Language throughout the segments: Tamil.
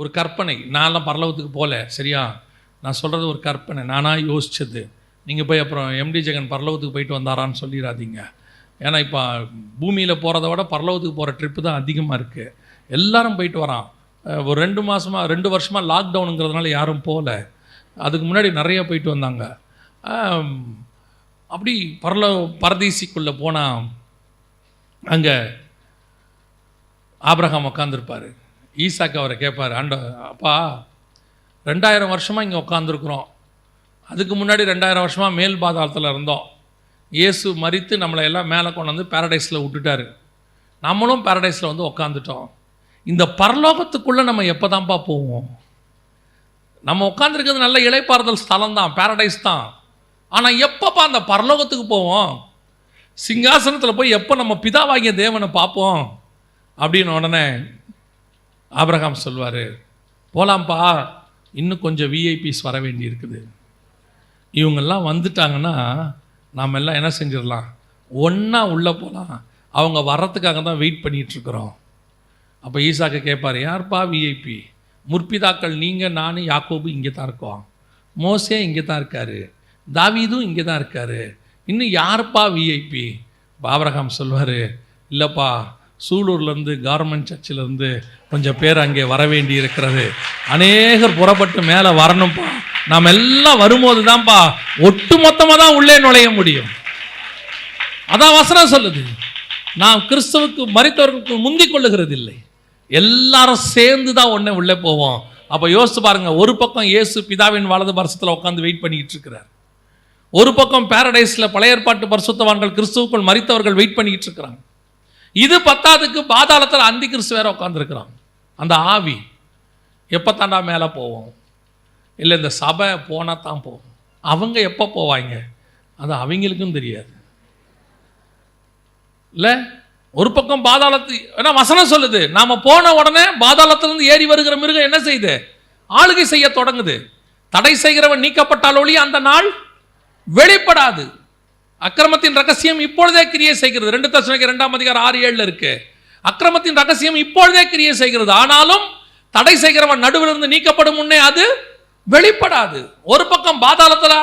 ஒரு கற்பனை. நான்லாம் பரலோகத்துக்கு போகல. சரியா? நான் சொல்கிறது ஒரு கற்பனை. நானாக யோசித்தது நீங்கள் போய் அப்புறம் எம்டி ஜெகன் பரலோகத்துக்கு போயிட்டு வந்தாரான்னு சொல்லிடாதீங்க. ஏன்னா இப்போ பூமியில் போகிறத விட பரலோகத்துக்கு போகிற ட்ரிப்பு தான் அதிகமாக இருக்குது எல்லாரும் போயிட்டு வரான். ஒரு ரெண்டு மாதமாக ரெண்டு வருஷமாக லாக்டவுனுங்கிறதுனால யாரும் போகல. அதுக்கு முன்னாடி நிறைய போயிட்டு வந்தாங்க. அப்படி பரல பரதேசிக்குள்ளே போனால் அங்கே ஆப்ரஹாம் உட்காந்துருப்பார் ஈசாக்கு அவரை கேட்பார் ஆண்ட அப்பா ரெண்டாயிரம் வருஷமாக இங்கே உட்காந்துருக்குறோம் அதுக்கு முன்னாடி ரெண்டாயிரம் வருஷமாக மேல் பாதாளத்தில் இருந்தோம். இயேசு மறித்து நம்மளை எல்லாம் மேலே கொண்டு வந்து பேரடைஸில் விட்டுட்டாரு. நம்மளும் பேரடைஸில் வந்து உட்காந்துட்டோம் இந்த பரலோகத்துக்குள்ளே நம்ம எப்போ தான்ப்பா போவோம்? நம்ம உட்காந்துருக்கிறது நல்ல இலைப்பாறுதல் ஸ்தலம் தான் பேரடைஸ் தான். ஆனால் எப்பப்பா அந்த பரலோகத்துக்கு போவோம்? சிங்காசனத்தில் போய் எப்போ நம்ம பிதாவாகிய தேவனை பார்ப்போம்? அப்படின்னு உடனே ஆப்ரஹாம் சொல்வார் போகலாம்ப்பா இன்னும் கொஞ்சம் விஐபிஸ் வர வேண்டி இருக்குது இவங்கெல்லாம் வந்துட்டாங்கன்னா நாம் எல்லாம் என்ன செஞ்சிடலாம்? ஒன்றா உள்ளே போகலாம் அவங்க வர்றதுக்காக தான் வெயிட் பண்ணிகிட்ருக்குறோம். அப்போ ஈசாக்கு கேட்பார் யார்ப்பா விஐபி முற்பிதாக்கள் நீங்கள் நானும் யாக்கோபு இங்கே தான் இருக்கோம். மோசே இங்கே தான் இருக்காரு. தாவீதும் இங்கே தான் இருக்காரு. இன்னும் யார்ப்பா விஐபி பாபரகாம் சொல்வார் இல்லைப்பா சூலூர்லேருந்து கவர்மெண்ட் சர்ச்சிலேருந்து கொஞ்சம் பேர் அங்கே வர வேண்டி இருக்கிறது அநேகர் புறப்பட்டு மேலே வரணும்ப்பா நாம் எல்லாம் வரும்போது தான்ப்பா ஒட்டு மொத்தமாக தான் உள்ளே நுழைய முடியும். அதான் வசனம் சொல்லுது. நாம் கிறிஸ்தவுக்கு மறித்தவர்களுக்கு முந்திக் கொள்ளுகிறது இல்லை எல்லாரும் சேர்ந்து தான் ஒன்றே உள்ளே போவோம். அப்போ யோசிச்சு பாருங்க ஒரு பக்கம் இயேசு பிதாவின் வலது பரிசத்தில் உட்காந்து வெயிட் பண்ணிக்கிட்டு இருக்கிறார் ஒரு பக்கம் பேரடைஸில் பழைய ஏற்பாட்டு பரிசுத்தவான்கள் கிறிஸ்துவுக்குள் மறித்தவர்கள் வெயிட் பண்ணிக்கிட்டு இருக்கிறாங்க இது பத்தாதுக்கு பாதாளத்தில் அந்தி கிறிஸ்து வேற உட்காந்துருக்குறான் அந்த ஆவி எப்போ தாண்டா மேலே போவோம்? இல்லை இந்த சபை போனால் தான் போவோம். அவங்க எப்போ போவாங்க? அது அவங்களுக்கும் தெரியாது. இல்லை? ஒரு பக்கம் பாதாளத்து ஏன்னா வசனம் சொல்லுது நாம போன உடனே பாதாளத்திலிருந்து ஏறி வருகிற மிருகம் என்ன செய்யுது? ஆளுகை செய்ய தொடங்குது. தடை செய்கிறவன் நீக்கப்பட்டால் ஒளி அந்த நாள் வெளிப்படாது. அக்கிரமத்தின் ரகசியம் இப்பொழுதே கிரியை செய்கிறது. ரெண்டு தசனைக்கு இரண்டாம் அதிகாரம் ஆறு ஏழில் இருக்கு. அக்கிரமத்தின் ரகசியம் இப்பொழுதே கிரியை செய்கிறது. ஆனாலும் தடை செய்கிறவன் நடுவில் இருந்து நீக்கப்படும் முன்னே அது வெளிப்படாது. ஒரு பக்கம் பாதாளத்துல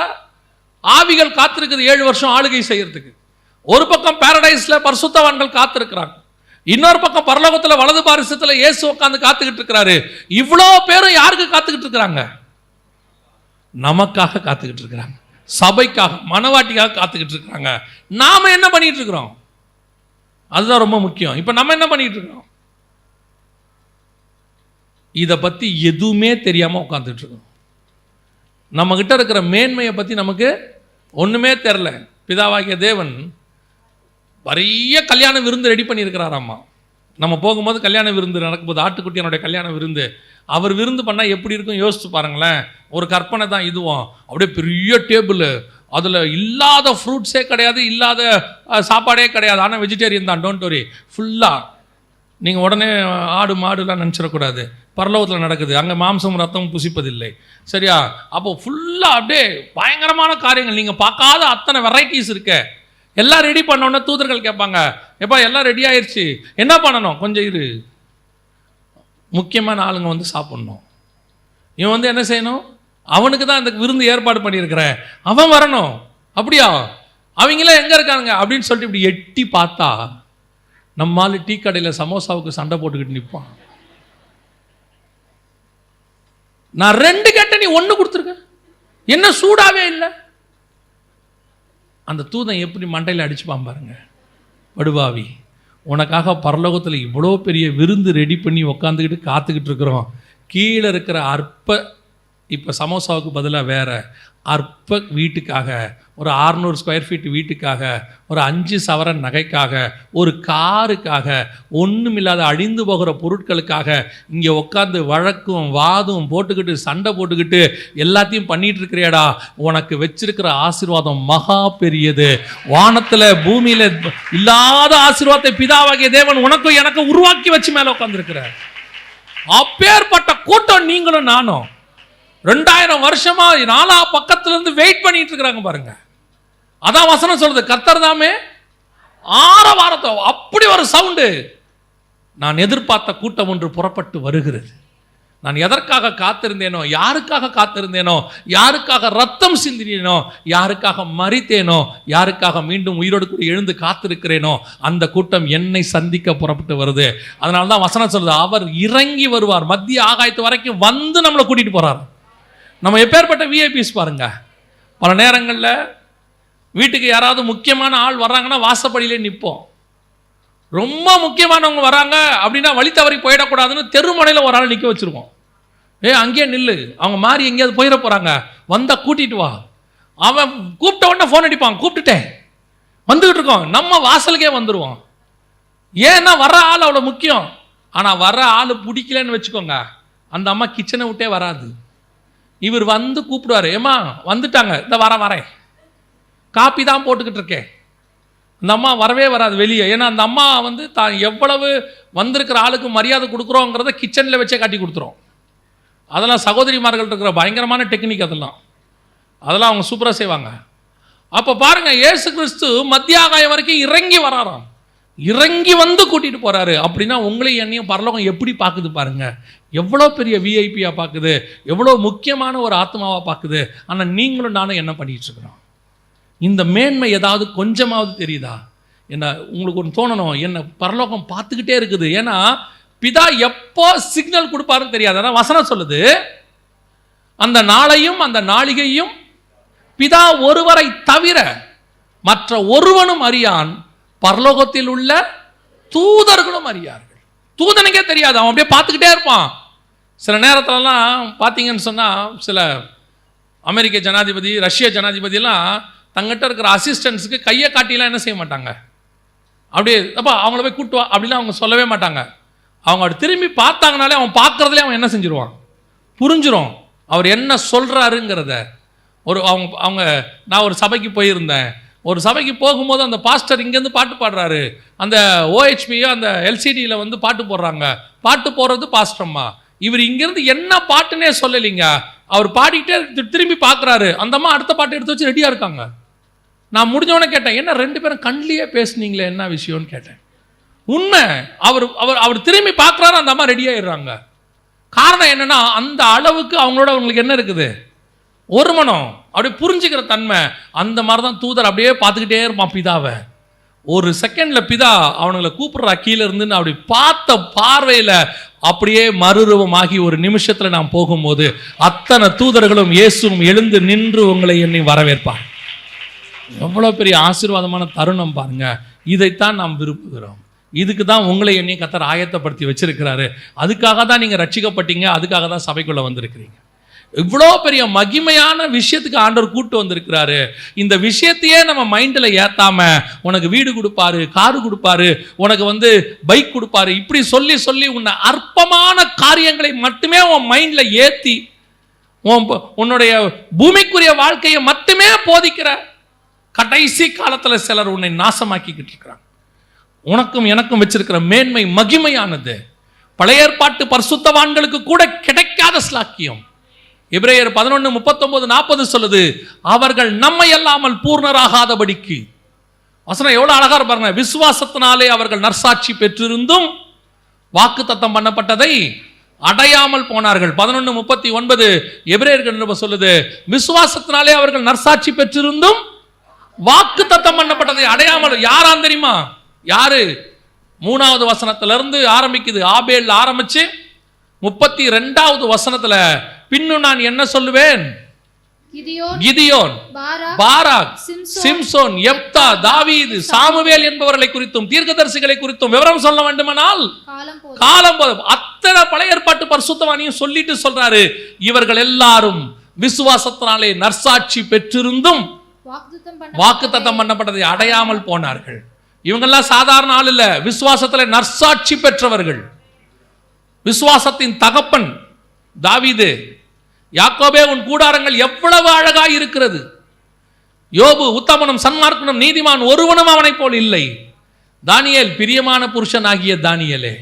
ஆவிகள் காத்திருக்குது ஏழு வருஷம் ஆளுகை செய்யறதுக்கு. ஒரு பக்கம் பேரடைஸில் பரிசுத்தவான்கள் காத்திருக்கிறாங்க. இன்னொரு பக்கம் பரலோகத்துல வலது பாரிசத்தில் இயேசு உட்காந்து காத்துக்கிட்டு இருக்கிறாரு. இவ்வளோ பேரும் யாருக்கு காத்துக்கிட்டு இருக்கிறாங்க? நமக்காக காத்துக்கிட்டு இருக்கிறாங்க. சபைக்காக மனவாட்டிக்காக காத்துக்கிட்டு இருக்கிறாங்க நாம என்ன பண்ணிட்டு இருக்கிறோம் அதுதான் ரொம்ப முக்கியம். இப்போ நம்ம என்ன பண்ணிட்டு இருக்கிறோம் இதை பத்தி எதுவுமே தெரியாம உட்காந்துட்டு இருக்கோம் நம்ம கிட்ட இருக்கிற மேன்மையை பத்தி நமக்கு ஒண்ணுமே தெரில. பிதாவாகிய தேவன் நிறைய கல்யாண விருந்து ரெடி பண்ணியிருக்கிறாராம்மா. நம்ம போகும்போது கல்யாண விருந்து நடக்கும்போது ஆட்டுக்குட்டியனுடைய கல்யாண விருந்து. அவர் விருந்து பண்ணால் எப்படி இருக்கும் யோசிச்சு பாருங்களேன். ஒரு கற்பனை தான் இதுவும். அப்படியே பெரிய டேபிள். அதில் இல்லாத ஃப்ரூட்ஸே கிடையாது இல்லாத சாப்பாடே கிடையாது. ஆனால் வெஜிடேரியன் தான் டோன்ட் வரி ஃபுல்லாக நீங்கள் உடனே ஆடு மாடுலாம் நினச்சிடக்கூடாது. பரலோகத்தில் நடக்குது. அங்கே மாம்சம் ரத்தம் புசிப்பதில்லை. சரியா? அப்போ ஃபுல்லாக அப்படியே பயங்கரமான காரியங்கள். நீங்கள் பார்க்காத அத்தனை வெரைட்டிஸ் இருக்கு. எல்லாம் ரெடி பண்ணோன்னே தூதர்கள் கேட்பாங்க. எப்பா எல்லாம் ரெடி ஆயிடுச்சு என்ன பண்ணணும்? கொஞ்சம் இரு. முக்கியமான ஆளுங்க வந்து சாப்பிட்ணும். இவன் வந்து என்ன செய்யணும்? அவனுக்கு தான் இந்த விருந்து ஏற்பாடு பண்ணியிருக்கிறேன். அவன் வரணும். அப்படியா? அவங்களாம் எங்கே இருக்காங்க அப்படின்னு சொல்லிட்டு இப்படி எட்டி பார்த்தா நம்மால் டீ கடையில் சமோசாவுக்கு சண்டை போட்டுக்கிட்டு நிற்பான் நான் ரெண்டு கேட்ட நீ ஒன்று கொடுத்துருக்க. என்ன சூடாவே இல்லை. அந்த தூதன் எப்படி மண்டையில் அடிச்சுப்பான் பாருங்க. வடுபாவி உனக்காக பரலோகத்தில் இவ்வளோ பெரிய விருந்து ரெடி பண்ணி உக்காந்துக்கிட்டு காத்துக்கிட்டு இருக்கிறோம். கீழே இருக்கிற அற்ப இப்போ சமோசாவுக்கு பதிலாக வேறு அற்ப வீட்டுக்காக ஒரு 600 ஸ்கொயர் ஃபீட் வீட்டுக்காக ஒரு அஞ்சு சவரன் நகைக்காக ஒரு காருக்காக ஒன்றுமில்லாத அழிந்து போகிற பொருட்களுக்காக இங்கே உட்காந்து வழக்கும் வாதும் போட்டுக்கிட்டு சண்டை போட்டுக்கிட்டு எல்லாத்தையும் பண்ணிகிட்டு இருக்கிறியாடா. உனக்கு வச்சிருக்கிற ஆசீர்வாதம் மகா பெரியது. வானத்தில் பூமியில் இல்லாத ஆசீர்வாதத்தை பிதாவாகிய தேவன் உனக்கும் எனக்கும் உருவாக்கி வச்சு மேலே உட்காந்துருக்கிறார் அப்பேற்பட்ட கூட்டம் நீங்களும் நானும். ரெண்டாயிரம் வருஷமா நாலா பக்கத்துல இருந்து வெயிட் பண்ணிட்டு இருக்கிறாங்க பாருங்க. அதான் வசனம் சொல்றது கத்தர் தாமே ஆற வாரத்தை அப்படி ஒரு சவுண்டு நான் எதிர்பார்த்த கூட்டம் ஒன்று புறப்பட்டு வருகிறது. நான் எதற்காக காத்திருந்தேனோ யாருக்காக காத்திருந்தேனோ யாருக்காக ரத்தம் சிந்தினேனோ யாருக்காக மறித்தேனோ யாருக்காக மீண்டும் உயிரோடு கூட எழுந்து காத்திருக்கிறேனோ அந்த கூட்டம் என்னை சந்திக்க புறப்பட்டு வருது. அதனால தான் வசனம் சொல்லுது அவர் இறங்கி வருவார். மத்திய ஆகாயத்து வரைக்கும் வந்து நம்மளை கூட்டிகிட்டு போகிறார் நம்ம எப்பேற்பட்ட விஐபிஸ் பாருங்க. பல நேரங்களில் வீட்டுக்கு யாராவது முக்கியமான ஆள் வர்றாங்கன்னா வாசப்படியிலே நிற்போம் ரொம்ப முக்கியமானவங்க வராங்க அப்படின்னா வழி தவறி போயிடக்கூடாதுன்னு தெருமனையில் ஒரு ஆள் நிற்க வச்சுருக்கோம் ஏ அங்கேயே நில்லு. அவங்க மாறி எங்கேயாவது போயிட போகிறாங்க வந்தால் கூட்டிட்டு வா. அவன் கூப்பிட்ட உடனே ஃபோன் அடிப்பான். கூப்பிட்டுட்டேன். வந்துக்கிட்டு இருக்கோம். நம்ம வாசலுக்கே வந்துடுவோம் ஏன்னா வர்ற ஆள் அவ்வளோ முக்கியம். ஆனால் வர்ற ஆள் பிடிக்கலன்னு வச்சுக்கோங்க. அந்த அம்மா கிச்சனை விட்டே வராது. இவர் வந்து கூப்பிடுவாரு. ஏம்மா வந்துட்டாங்க. இந்த வரேன் வரேன். காப்பி தான் போட்டுக்கிட்டு இருக்கேன். அந்த அம்மா வரவே வராது வெளியே. ஏன்னா அந்த அம்மா வந்து தான் எவ்வளவு வந்திருக்கிற ஆளுக்கு மரியாதை கொடுக்குறோங்கிறத கிச்சனில் வச்சே காட்டி கொடுத்துரும். அதெல்லாம் சகோதரிமார்கள் இருக்கிற பயங்கரமான டெக்னிக் அதெல்லாம். அதெல்லாம் அவங்க சூப்பராக செய்வாங்க. அப்போ பாருங்க ஏசு கிறிஸ்து மத்திய ஆகாயம் வரைக்கும் இறங்கி வராராம். இறங்கி வந்து கூட்டிட்டு போறாரு. அப்படின்னா உங்களையும் என்னையும் பரலோகம் எப்படி பார்க்குது பாருங்க. எவ்வளோ பெரிய விஐபியா பார்க்குது. எவ்வளோ முக்கியமான ஒரு ஆத்மாவா பார்க்குது. ஆனால் நீங்களும் நானும் என்ன பண்ணிட்டு இருக்கிறோம்? இந்த மேன்மை ஏதாவது கொஞ்சமாவது தெரியுதா? என்ன உங்களுக்கு ஒன்று தோணணும்? என்ன பரலோகம் பார்த்துக்கிட்டே இருக்குது. ஏன்னா பிதா எப்போ சிக்னல் கொடுப்பாருன்னு தெரியாது. ஆனால் வசனம் சொல்லுது. அந்த நாளையும் அந்த நாளிகையும் பிதா ஒருவரை தவிர மற்ற ஒருவனும் அறியான். பரலோகத்தில் உள்ள தூதர்களும் அறியார்கள். தூதனுக்கே தெரியாது அவன் அப்படியே பார்த்துக்கிட்டே இருப்பான். சில நேரத்துலலாம் பார்த்தீங்கன்னு சொன்னால் சில அமெரிக்க ஜனாதிபதி ரஷ்ய ஜனாதிபதியெல்லாம் தங்கிட்ட இருக்கிற அசிஸ்டன்ஸுக்கு கையை காட்டிலாம் என்ன செய்ய மாட்டாங்க. அப்படியே அப்பா அவங்கள போய் கூட்டுவா அப்படிலாம் அவங்க சொல்லவே மாட்டாங்க. அவங்க அப்படி திரும்பி பார்த்தாங்கனாலே அவன் பார்க்குறதுலே அவன் என்ன செஞ்சுருவான்? புரிஞ்சிரும். அவர் என்ன சொல்கிறாருங்கிறத ஒரு அவங்க அவங்க நான் ஒரு சபைக்கு போயிருந்தேன். ஒரு சபைக்கு போகும்போது அந்த பாஸ்டர் இங்கேருந்து பாட்டு பாடுறாரு. அந்த ஓஹெச்பியோ அந்த எல்சிடியில் வந்து பாட்டு போடுறாங்க. பாட்டு போடுறது பாஸ்டர்மா. இவர் இங்கேருந்து என்ன பாட்டுன்னே சொல்லலைங்க. அவர் பாடிக்கிட்டே திரும்பி பார்க்குறாரு. அந்தம்மா அடுத்த பாட்டு எடுத்து வச்சு ரெடியாக இருக்காங்க. நான் முடிஞ்சவொடனே கேட்டேன் என்ன ரெண்டு பேரும் கண்லேயே பேசுனீங்களே என்ன விஷயம்னு கேட்டேன். உண்மை அவர் அவர் அவர் திரும்பி பார்க்குறாரு அந்த அம்மா ரெடி ஆயிடுறாங்க காரணம் என்னன்னா அந்த அளவுக்கு அவங்களோட அவங்களுக்கு என்ன இருக்குது? ஒரு மனம். அப்படியே புரிஞ்சுக்கிற தன்மை. அந்த மாதிரி தான் தூதர் அப்படியே பார்த்துக்கிட்டே இருப்பான் பிதாவை. ஒரு செகண்டில் பிதா அவனுங்களை கூப்பிடுறா கீழே இருந்துன்னு அப்படி பார்த்த பார்வையில் அப்படியே மறுரூபமாகி ஒரு நிமிஷத்தில் நான் போகும்போது அத்தனை தூதர்களும் இயேசுவும் எழுந்து நின்று உங்களை எண்ணி வரவேற்பார். எவ்வளோ பெரிய ஆசீர்வாதமான தருணம் பாருங்க. இதைத்தான் நாம் விரும்புகிறோம். இதுக்கு தான் உங்களை என்னையும் கத்தர் ஆயத்தப்படுத்தி வச்சிருக்கிறாரு. அதுக்காக தான் நீங்கள் ரட்சிக்கப்பட்டீங்க. அதுக்காக தான் சபைக்குள்ளே வந்திருக்கிறீங்க. இவ்வளோ பெரிய மகிமையான விஷயத்துக்கு ஆண்டவர் கூட்டு வந்திருக்கிறாரு. இந்த விஷயத்தையே நம்ம மைண்டில் ஏற்றாம உனக்கு வீடு கொடுப்பாரு காரு கொடுப்பாரு உனக்கு வந்து பைக் கொடுப்பாரு இப்படி சொல்லி சொல்லி உன்னை அற்பமான காரியங்களை மட்டுமே உன் மைண்டில் ஏற்றி உன் உன்னுடைய பூமிக்குரிய வாழ்க்கையை மட்டுமே போதிக்கிற கடைசி காலத்தில் சிலர் உன்னை நாசமாக்கிக்கிட்டு இருக்கிறாங்க. உனக்கும் எனக்கும் வச்சிருக்கிற மேன்மை மகிமையானது. பழைய ஏற்பாட்டு பரிசுத்தவான்களுக்கு கூட கிடைக்காத ஸ்லாக்கியம் இப்ரேயர் பதினொன்று முப்பத்தொன்பது நாற்பது சொல்லுது அவர்கள் நம்மை அல்லாமல் பூர்ணராகாதபடிக்கு. வசனம் எவ்வளோ அழகாக பாருங்க. விசுவாசத்தினாலே அவர்கள் நற்சாட்சி பெற்றிருந்தும் வாக்குத்தத்தம் பண்ணப்பட்டதை அடையாமல் போனார்கள். பதினொன்று முப்பத்தி ஒன்பது எபிரேயர்கள் சொல்லுது? விசுவாசத்தினாலே அவர்கள் நற்சாட்சி பெற்றிருந்தும் வாக்கு தத்தம் பண்ணப்பட்டதை அடையாமல் யாரான் தெரியுமா? யாரு? மூணாவது வசனத்திலிருந்து ஆரம்பிக்குது. ஆபேல் ஆரம்பிச்சு முப்பத்தி ரெண்டாவது வசனத்தில் பின்னும் நான் என்ன சொல்லுவேன்? கிதியோன் கிதியோன் பாரா பாராக் சிம்சோன், எப்தா தாவீது சாமுவேல். என்பவர்களை குறித்தும் தீர்க்கதரிசிகளை குறித்தும் விவரம் சொல்ல வேண்டுமானால் காலம் போதும். அத்தனை பழைய ஏற்பாட்டு பரிசுத்தவானியும் சொல்லிட்டு சொல்றாரு. இவர்கள் எல்லாரும் விசுவாசத்தினாலே நற்சாட்சி பெற்றிருந்தும் வாக்குத்தத்தம் பண்ணப்பட்டதை அடையாமல் போனார்கள். இவங்கெல்லாம் சாதாரண ஆள் இல்ல. விசுவாசத்துல நற்சாட்சி பெற்றவர்கள். விசுவாசத்தின் தகப்பன் தாவீது யாக்கோபே உன் கூடாரங்கள் எவ்வளவு அழகாய் இருக்கிறது. யோபு உத்தமனும் சன்மார்க்கனும் நீதிமான் ஒருவனும் அவனைப் போல் இல்லை. தானியல் பிரியமான புருஷன் ஆகிய தானியலே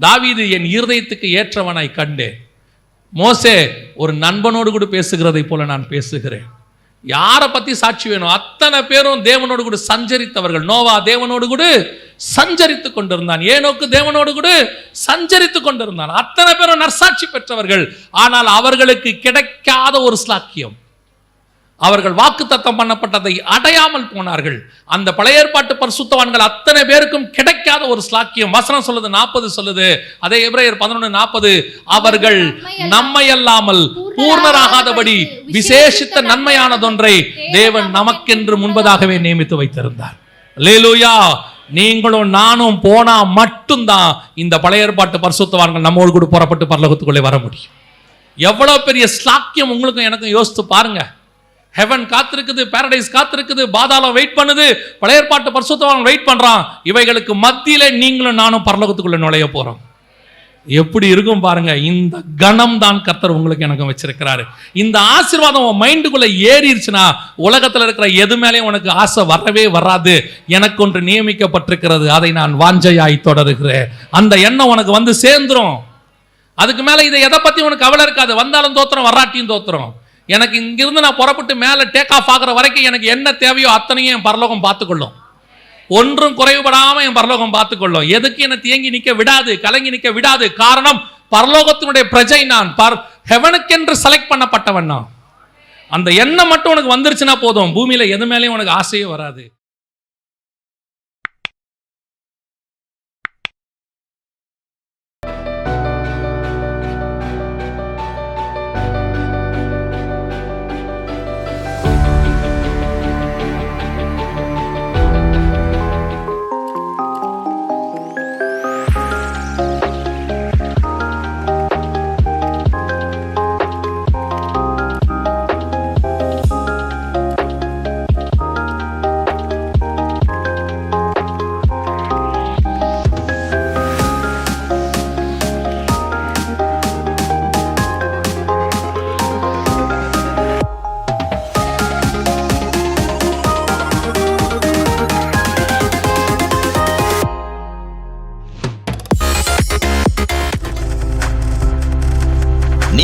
தாவீது என் இருதயத்துக்கு ஏற்றவனாய் கண்டேன். மோசே ஒரு நண்பனோடு கூட பேசுகிறதை போல நான் பேசுகிறேன். யாரை பத்தி சாட்சி வேணும்? அத்தனை பேரும் தேவனோடு கூட சஞ்சரித்தவர்கள். நோவா தேவனோடு கூட சஞ்சரித்து கொண்டிருந்தான். ஏனோக்கு தேவனோடு கூட சஞ்சரித்து கொண்டிருந்தான். அத்தனை பேரும் நற்சாட்சி பெற்றவர்கள். ஆனால் அவர்களுக்கு கிடைக்காத ஒரு ஸ்லாக்கியம் அவர்கள் வாக்குத்தத்தம் பண்ணப்பட்டதை அடையாமல் போனார்கள். அந்த பழைய ஏற்பாட்டு பரிசுத்தவான்கள் அத்தனை பேருக்கும் கிடைக்காத ஒரு ஸ்லாக்கியம். வசனம் சொல்லுது நாற்பது சொல்லுது. அதே எபிரேயர் பதினொன்று நாற்பது. அவர்கள் நம்மை அல்லாமல் பூர்ணராகாதபடி விசேஷித்த நன்மையானதொன்றை தேவன் நமக்கென்று முன்பதாகவே நியமித்து வைத்திருந்தார். லேலூயா நீங்களும் நானும் போனா மட்டும்தான் இந்த பழைய ஏற்பாட்டு பரிசுத்தவான்கள் நம்மோடு கூட புறப்பட்டு பரலோகத்துக்குள்ளே வர முடியும். எவ்வளவு பெரிய ஸ்லாக்கியம் உங்களுக்கும் எனக்கும் யோசித்து பாருங்க. ஹெவன் காத்திருக்குது பாரடைஸ் காத்திருக்குது பாதாளம் வெயிட் பண்ணுது பழைய ஏற்பாட்டு பரிசுத்தவான் வெயிட் பண்ணுறான் இவைகளுக்கு மத்தியில் நீங்களும் நானும் பரலோகத்துக்குள்ளே நுழைய போகிறோம் எப்படி இருக்கும் பாருங்க இந்த கணம் தான் கர்த்தர் உங்களுக்கு எனக்கும் வச்சிருக்கிறாரு. இந்த ஆசீர்வாதம் உன் மைண்டுக்குள்ள ஏறிடுச்சுன்னா உலகத்தில் இருக்கிற எது மேலேயும் உனக்கு ஆசை வரவே வராது. எனக்கு ஒன்று நியமிக்கப்பட்டிருக்கிறது அதை நான் வாஞ்சையாய் தொடருகிறேன். அந்த எண்ணம் உனக்கு வந்து சேர்ந்துரும். அதுக்கு மேல இதை எதை பத்தி உனக்கு கவலை இருக்காது. வந்தாலும் தோத்துறோம் வராட்டியும் தோத்துறோம் எனக்கு இங்கிருந்து நான் புறப்பட்டு மேலே டேக் ஆஃப் ஆகிற வரைக்கும் எனக்கு என்ன தேவையோ அத்தனையும் என் பரலோகம் பார்த்துக்கொள்ளும். ஒன்றும் குறைவுபடாமல் என் பரலோகம் பார்த்துக்கொள்ளும். எதுக்கு என்னை தேங்கி நிற்க விடாது கலங்கி நிற்க விடாது? காரணம் பரலோகத்தினுடைய பிரஜை நான். பர் ஹெவனுக்கென்று செலக்ட் பண்ணப்பட்டவன் நான். அந்த எண்ணம் மட்டும் உனக்கு வந்துருச்சுன்னா போதும். பூமியில் எது மேலேயும் உனக்கு ஆசையே வராது.